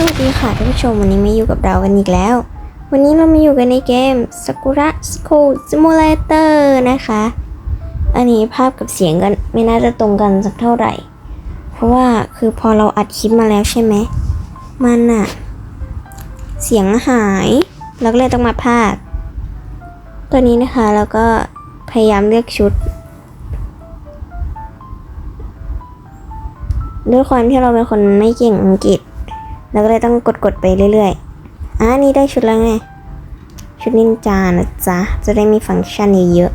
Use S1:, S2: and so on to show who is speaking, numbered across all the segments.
S1: สวัสดีค่ะท่านผู้ชมวันนี้มาอยู่กับเรากันอีกแล้ว วันนี้เรามาอยู่กันในเกม Sakura School Simulator นะคะ อันนี้ภาพกับเสียงกันไม่น่าจะตรงกันสักเท่าไหร่ เพราะว่าคือพอเราอัดคลิปมาแล้วใช่ไหม มันอะเสียงหายเราก็เลยต้องมาพากย์ตัวนี้นะคะเราก็พยายามเลือกชุดด้วยความที่เราเป็นคนไม่เก่งอังกฤษ เราก็เลยต้องกดๆไปเรื่อยๆอ่านี่ได้ชุดแล้วไง ชุดนินจานะจ๊ะ จะได้มีฟังก์ชันเยอะ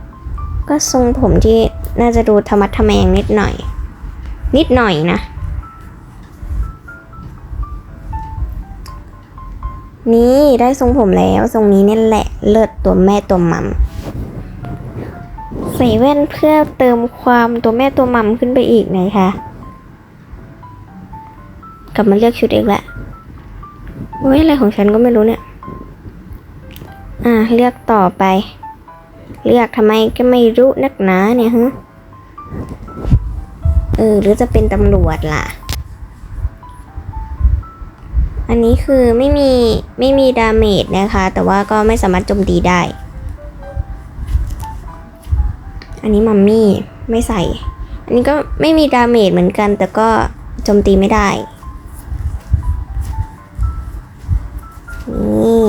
S1: ๆก็ทรงผมที่น่าจะดูธรรมะทะแมงนิดหน่อย นิดหน่อยนะ นี่ได้ทรงผมแล้ว ทรงนี้นี่แหละเลิศตัวแม่ตัวมัมใส่แว่นเพื่อเติมความตัวแม่ตัวมัมขึ้นไปอีกนะคะ ลับมาเลือกชุดเอีกแล้วโอ้ยอะไรของฉันก็ไม่รู้เนี่ย อะเลือกต่อไป เลือกทำไมก็ไม่รู้นักหนาเนี่ยฮะเออหรือจะเป็นตำรวจล่ะ อันนี้คือไม่มีไม่มีดาเมจนะคะ แต่ว่าก็ไม่สามารถโจมตีได้ อันนี้มัมมี่ไม่ใส่ อันนี้ก็ไม่มีดาเมจเหมือนกัน แต่ก็โจมตีไม่ได้ นี่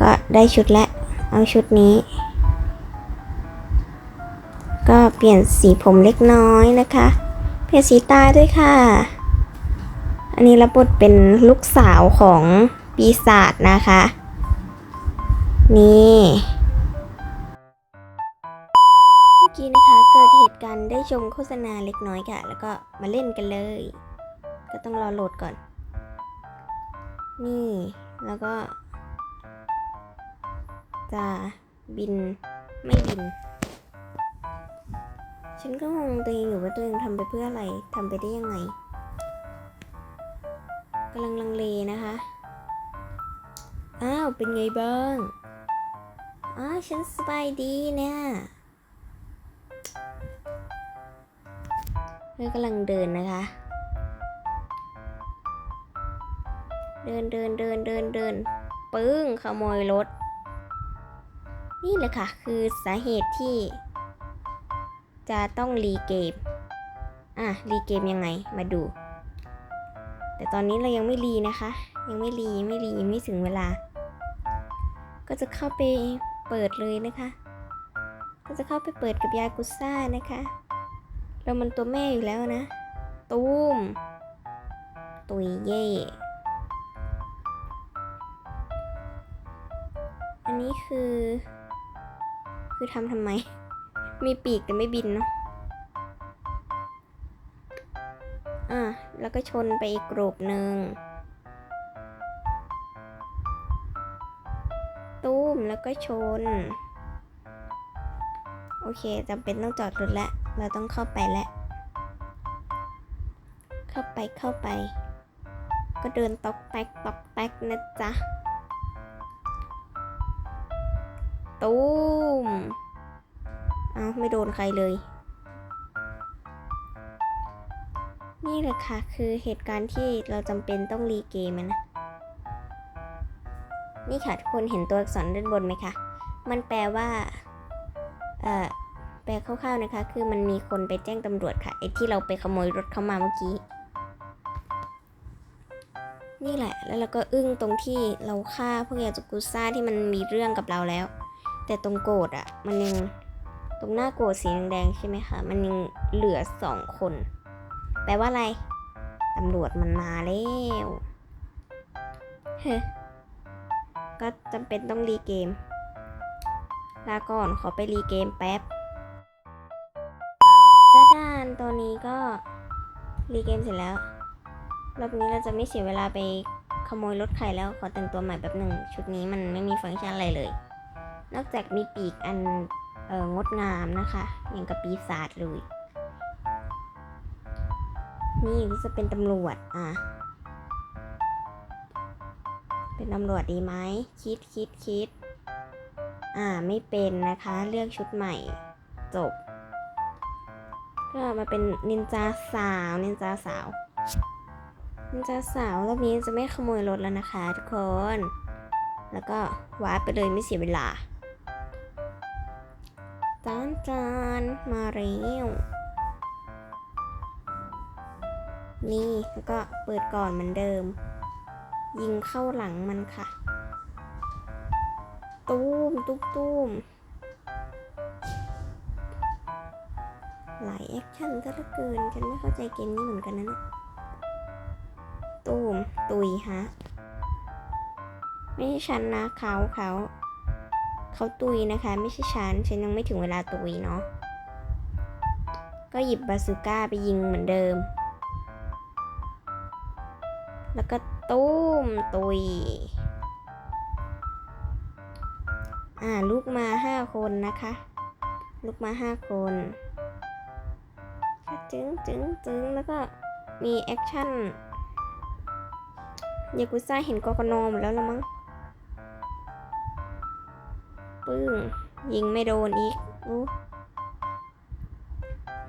S1: ก็ได้ชุดแล้วเอาชุดนี้ ก็เปลี่ยนสีผมเล็กน้อยนะคะ เปลี่ยนสีตาด้วยค่ะ อันนี้รับบทเป็นลูกสาวของปีศาจนะคะ นี่เมื่อกี้นะคะเกิดเหตุการณ์ได้ชมโฆษณาเล็กน้อยค่ะ แล้วก็มาเล่นกันเลย ก็ต้องรอโหลดก่อน นี่แล้วก็ จะบินไม่บิน ฉันก็งงตัวเองอยู่ว่าตัวเองทำไปเพื่ออะไรทำไปได้ยังไงกำลังลังเลนะคะ อ้าว เป็นไงบ้างอ้าวฉันสบายดีเนี่ยเธอกำลังเดินนะคะ เดินเดินเดินเดินเดินปึ้งขโมยรถ นี่แหละค่ะ คือสาเหตุที่ จะต้องรีเกม อะ รีเกมยังไงมาดู แต่ตอนนี้เรายังไม่รีนะคะ ยังไม่รีไม่รียังไม่ถึงเวลา ก็จะเข้าไปเปิดเลยนะคะ ก็จะเข้าไปเปิดกับยากุซ่านะคะ เรามันตัวแม่อยู่แล้วนะ ตูมตุยเย่ นี้คือ คือทำทำไม มีปีกแต่ไม่บินเนาะอะแล้วก็ชนไปอีกกรูปหนึ่งตุ้มแล้วก็ชน โอเคจำเป็นต้องจอดรถแล้ว เราต้องเข้าไปแล้ว เข้าไปเข้าไป ก็เดินตอกแตกตอกแตกนะจ๊ะ ตูมเอาไม่โดนใครเลย นี่แหละค่ะ คือเหตุการณ์ที่เราจำเป็นต้องรีเกมนะ นี่ค่ะทุกคนเห็นตัวอักษรด้านบนไหมคะ มันแปลว่า เอ่อ แปลคร่าวๆนะคะ คือมันมีคนไปแจ้งตำรวจค่ะ ไอ้ที่เราไปขโมยรถเข้ามาเมื่อกี้ นี่แหละ แล้วเราก็อึ้งตรงที่เราฆ่าพวกยาจุกุซ่าที่มันมีเรื่องกับเราแล้ว แต่ตรงโกรธอะมันยังตรงหน้าโกรธสีแดงๆใช่ไหมคะ มันยังเหลือสองคน แปลว่าอะไร ตำรวจมันมาแล้วเฮ้ก็จำเป็นต้องรีเกม ลาก่อนขอไปรีเกมแป๊บจ้าดานตัวนี้ก็รีเกมเสร็จแล้ว รอบนี้เราจะไม่เสียเวลาไปขโมยรถใครแล้วขอแต่งตัวใหม่แบบหนึ่ง ชุดนี้มันไม่มีฟังก์ชันอะไรเลย นอกจากมีปีกอันเองดงามนะคะอย่างกับปีศาจเลย นี่ก็จะเป็นตำรวจอะ เป็นตำรวจดีไหมคิดคิดคิด อ่าไม่เป็นนะคะเลือกชุดใหม่จบ ก็มาเป็นนินจาสาวนินจาสาวมันจะสาวรอบนี้จะไม่ขโมยรถแล้วนะคะทุกคน แล้วก็วาร์ปไปเลยไม่เสียเวลา จานจานมาแล้วนี่แล้วก็เปิดก่อนเหมือนเดิม ยิงเข้าหลังมันค่ะ ตูมตุ้มตุ้มหลายแอคชั่นซะเหลือเกินฉันไม่เข้าใจเกมนี้เหมือนกันนะเนี่ยตูมตุยฮะไม่ใช่ฉันนะเขาเขา เขาตุยนะคะ ไม่ใช่ฉัน ฉันยังไม่ถึงเวลาตุยเนาะ ก็หยิบบาซูก้าไปยิงเหมือนเดิม แล้วก็ตุ้มตุย อ่าลูกมาห้าคนนะคะ ลูกมาห้าคนก็จึงจึงจึงแล้วก็มีแอคชั่นยากุซ่าเห็นกอกนอมแล้วละมั้ง ปึ้ง ยิงไม่โดนอีกอู้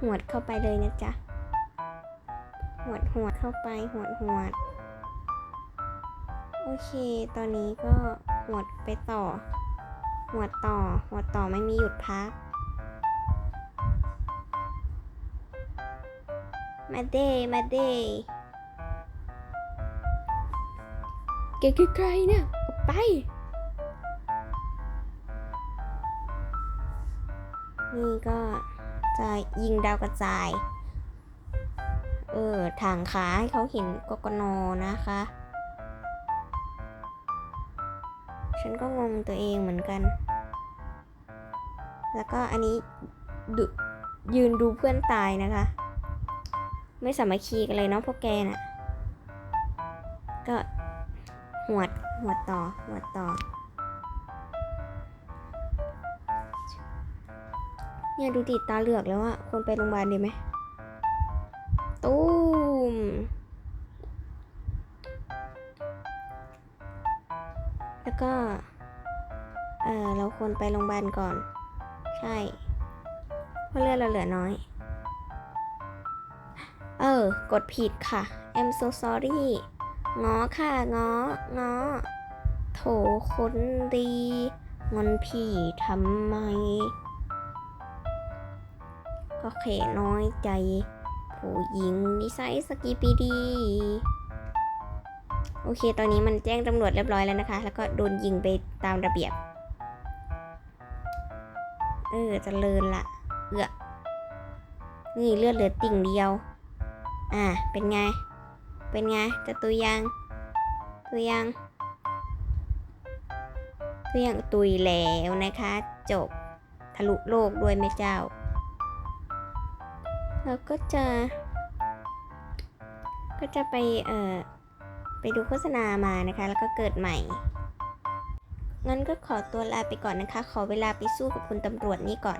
S1: หวดเข้าไปเลยนะจ๊ะ หวดหวดเข้าไปหวดหวด โอเค ตอนนี้ก็หวดไปต่อ หวดต่อ หวดต่อไม่มีหยุดพัก มาเดมาเดเก๋ไกลๆเนี่ย ออกไป นี่ก็จะยิงดาวกระจาย เออทางขาให้เขาเห็นกกนนะคะ ฉันก็งงตัวเองเหมือนกัน แล้วก็อันนี้ดูยืนดูเพื่อนตายนะคะ ไม่สามัคคีกันเลยเนาะพวกแกน่ะ ก็หวดหวดต่อหวดต่อ เนี่ยดูติดตาเหลือกแล้วอะควรไปโรงพยาบาลดีไหมตูมแล้วก็ เออเราควรไปโรงพยาบาลก่อน ใช่เพราะเลือดเราเหลือน้อย เออ กดผิดค่ะ I'm so sorry ง้อค่ะ ง้อ ง้อ โถคนดีงอนพี่ทำไม ก็เขน้อยใจ ผู้หญิงนิสัยสกีปีดี โอเค ตอนนี้มันแจ้งตำรวจเรียบร้อยแล้วนะคะ แล้วก็โดนยิงไปตามระเบียบ เออเจะเลินละเอือนี่เลือดเหลือติ่งเดียว อะเป็นไง เป็นไง จะตุยยัง ตุยยัง ตุยยังตุยแล้วนะคะ จบ ทะลุโลกด้วยแม่เจ้า เราก็จะ ก็จะไปเอ่อไปดูโฆษณามานะคะ แล้วก็เกิดใหม่ งั้นก็ขอตัวลาไปก่อนนะคะ ขอเวลาไปสู้กับคุณตำรวจนี่ก่อน